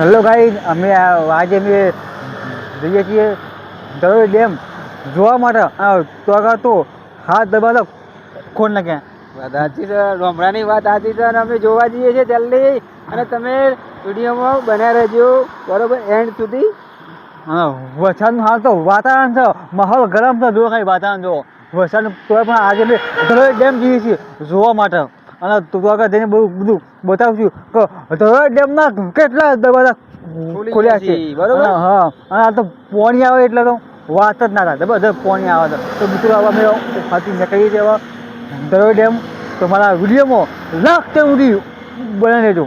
Hello ગાઈ અમે આજે અમે જઈએ છીએ દરોઈ ડેમ. જોવા માટે તો આગળ તો હાથ દબાતો ખોલ નાખ્યા વાત સાચી છે ડોમરાની વાત સાચી છે અને અમે જોવા જઈએ છીએ જલ્દી. અને તમે વિડીયોમાં બન્યા રહેજો બરોબર એન્ડ સુધી. હા વરસાદનું હાલ તો વાતાવરણ છે માહોલ ગરમ છે જો ખાલી વાતાવરણ જો. વરસાદ તો પણ આજે અમે ધરોઈ ડેમ જઈએ છીએ જોવા માટે. અને તું આગળ જઈને બહુ બધું બતાવું છું કે ધરોઈ ડેમના કેટલા દરવાજા ખોલ્યા છે. બરોબર? હા અને આ તો પોણી આવે એટલે તો વાત જ ના થાય. બધા પોણી આવે તો. મિત્રો આવા મેં ફાતી નીકળીએ છીએ હવે. ધરોઈ ડેમ તો મારા વિડીયોમાં લાખ તે સુધી બનાવી લેજો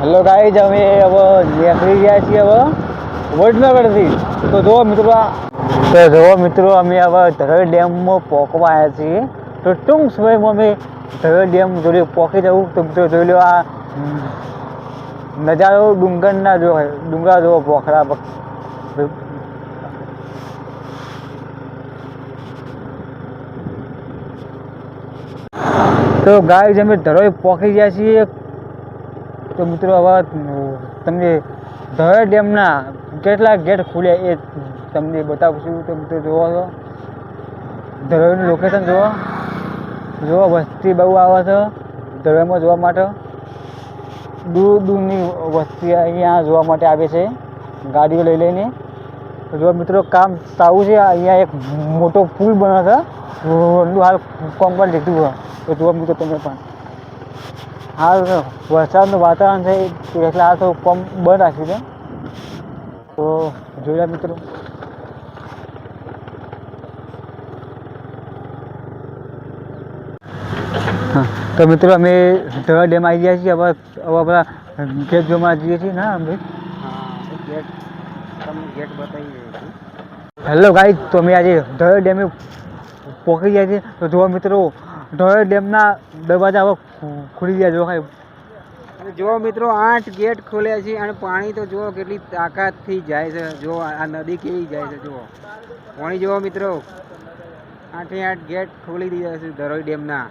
હેલો ગાઈઝ અમે હવે નીકળી ગયા છીએ હવે. વડનગરથી. તો જુઓ મિત્રો તો જુઓ મિત્રો, અમે હવે ધરોઈ ડેમમાં પોકવા આવ્યા છીએ. તો ટૂંક સમયમાં અમે ધરોઈ ડેમ જોડે પોકી જવું. તો મિત્રો જોઈ લો આ નજારો ડુંગરના જો ડુંગરા જુઓ પોખરા તો ગાય અમે ધરોઈ પોકી ગયા છીએ. તો મિત્રો, હવે તમને ધોળા ડેમના કેટલા ગેટ ખુલ્યા એ તમને બતાવશું. તો મિત્રો જોવો છો. ધરોઈનું લોકેશન જુઓ. જુઓ, વસ્તી બહુ આવે છે ધરોઈમાં જોવા માટે. દૂર દૂરની વસ્તી અહીંયા જોવા માટે આવે છે. ગાડીઓ લઈ લઈને. જો મિત્રો, કામ સારું છે. અહીંયા એક મોટો પુલ બને છે. હાલ કોમ પણ લીધું હોય તો જુઓ મિત્રો તમે પણ. હાલ વરસાદનું વાતાવરણ છે એટલે આ તો પંપ બંધ રાખ્યું છે. તો જોયા મિત્રો. હા, તો મિત્રો અમે ધોળા ડેમ આવી ગયા છીએ. હવે આપણા ગેટ જોવા જઈએ છીએ ના, અમે? હા હેલો ગાઈ તો અમે આજે ધોળા ડેમે પહોંચી ગયા છીએ. તો જોવા મિત્રો ધોળા ડેમના દરવાજા હવે ખુલી ગયા જો અને જો મિત્રો આઠ ગેટ ખોલ્યા છે અને પાણી તો જુઓ કેટલી તાકાતથી જાય છે. જો આ નદી કેવી જાય છે જુઓ. પાણી જુઓ મિત્રો. આઠે આઠ ગેટ ખોલી દીધા છે ધરોઈ ડેમના.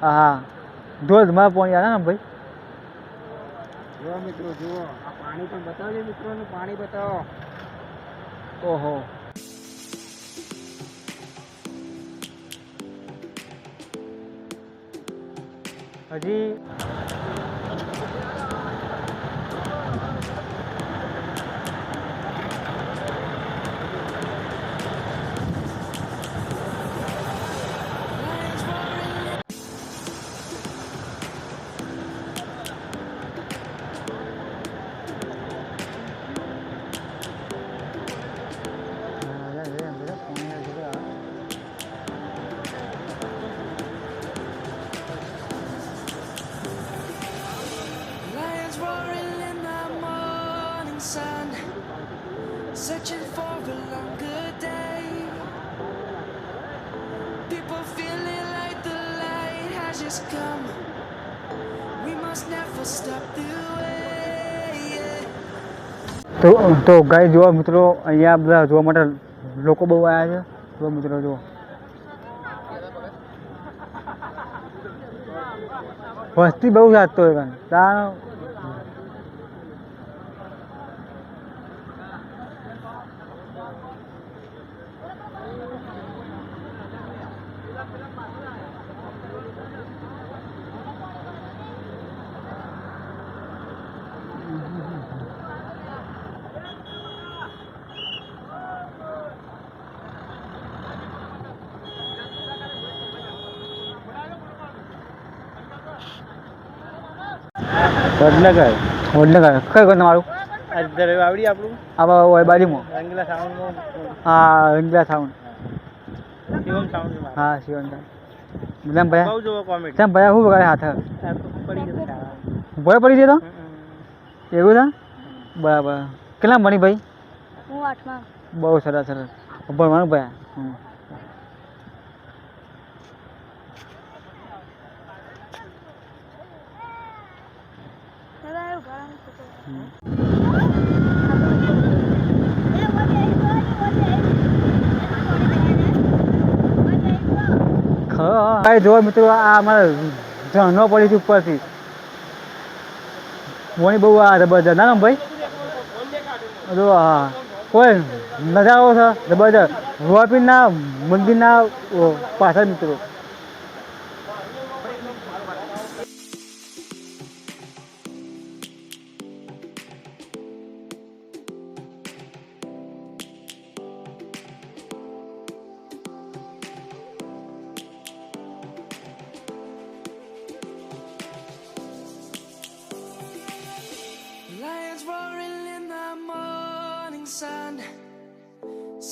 હા હા ધોધમાં પાણી આવે ને ભાઈ? જુઓ મિત્રો જુઓ. આ પાણી પણ બતાવજો મિત્રોને પાણી બતાવો. ઓહો. 小心 sun, searching for a longer day. People feeling like the light has just come. We must never stop the way. તો તો ગાય જોવા મિત્રો અહીંયા બધા જોવા માટે લોકો બહુ આવ્યા છે જો મિત્રો જો વસ્તી બહુ જાતતો હોય કાન તાણ વડનગર. વડનગર. કઈ ઘર તમારું આવડી આપણું. આવા હોય બાજુમાં. રંગીલા સાઉન્ડ હા રંગીલા સાઉન્ડ. શિવમ સાઉન્ડ હા શિવમ સાઉન્ડ. તેમ ભયા? બહુ જોવો કોમેડી. તેમ ભયા શું વગાડે હાથ? પડી ગયું ભય પડી છે તો? એવું છે? બરાબર. કેટલા ભણી ભાઈ? હું આઠમાં. બહુ સરસ સરસ. ભણવાનું ભયા હમ. દાદા એવું ભણવાનું છે તો. હમ. ભાઈ, જો મિત્રો, આ અમારે ઝરણો પડી છે ઉપરથી. વણી બહુ આ જબરજસ્ત. ના ભાઈ. જો, હા. કોઈ નજારો છે? જબરજસ્ત. રોપીના મંદિરના પાછળ મિત્રો.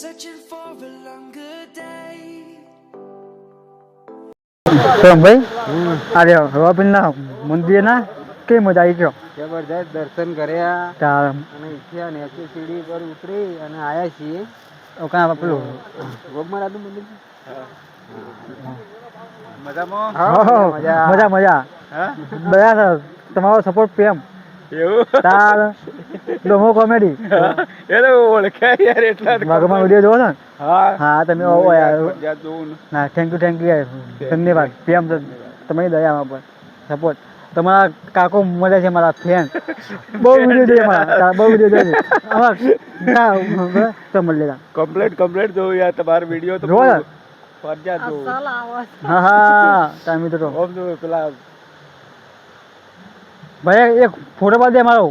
Searching for a longer day. તો ભાઈ અરે રોપીના મંદિરના કેવી મજા આવી ગયો? જબરદસ્ત દર્શન કર્યા. તાર. અને ઈચ્છ્યા નીચે સીડી પર ઉતરી અને આયા છીએ. કાં પેલું ગોગમારાનું મંદિર મજામાં? મજા. મજા હા? બધા તમારો સપોર્ટ પ્રેમ. એવું? તાર ડોમો કોમેડી એ તો ઓળખ્યા યાર એટલા જ વાઘમાં જોવો ને? હા. હા તમે આવો યાર. જ્યાં જોવું ને. ના થેન્ક યુ થેન્ક યુ યાર. ધન્યવાદ. પ્રેમ તમારી દયા પર. સપોર્ટ તમારા કાકો મળે છે મારા ફેન બહુ વીડિયો જોઈએ મારા. બહુ વીડિયો જોઈએ અમારા તો મળી લેતા કમ્પ્લેટ કમ્પ્લેટ જોવું યાર. તમારો વીડિયો તો જોવો ફરજિયાત હા હા. મિત્રો. ઓમ જોવું પેલા ભાઈ એક ફોટો પાડી દે મારો.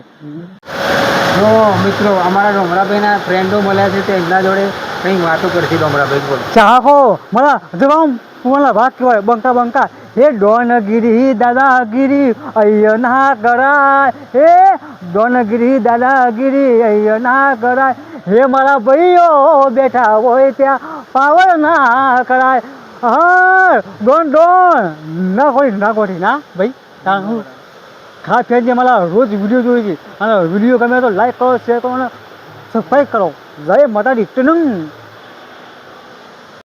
જો મિત્રો અમારા ડોમરાભાઈના ફ્રેન્ડો મળ્યા છે તે એમના જોડે. કંઈ વાતો કરશે ડોમરાભાઈ બોલ. ચાહો મારા જવામ પુવાના વાત કહેવાય બંકા બંકા. હે ડોનગીરી દાદાગીરી અય ના કરાય હે ડોનગીરી દાદાગીરી અય કરાય હે મારા ભાઈઓ બેઠા હોય ત્યાં પાવર ના કરાય. હા ડોન ડોન. ના કોઈ ના કોઠી ના ભાઈ. હું હું ફેરજે મારા રોજ વીડિયો જોઈ છે અને વીડિયો ગમે તો લાઈક કરો શેર કરો અને સબસ્ક્રાઈબ કરો. જય માતાજી. ટનંગ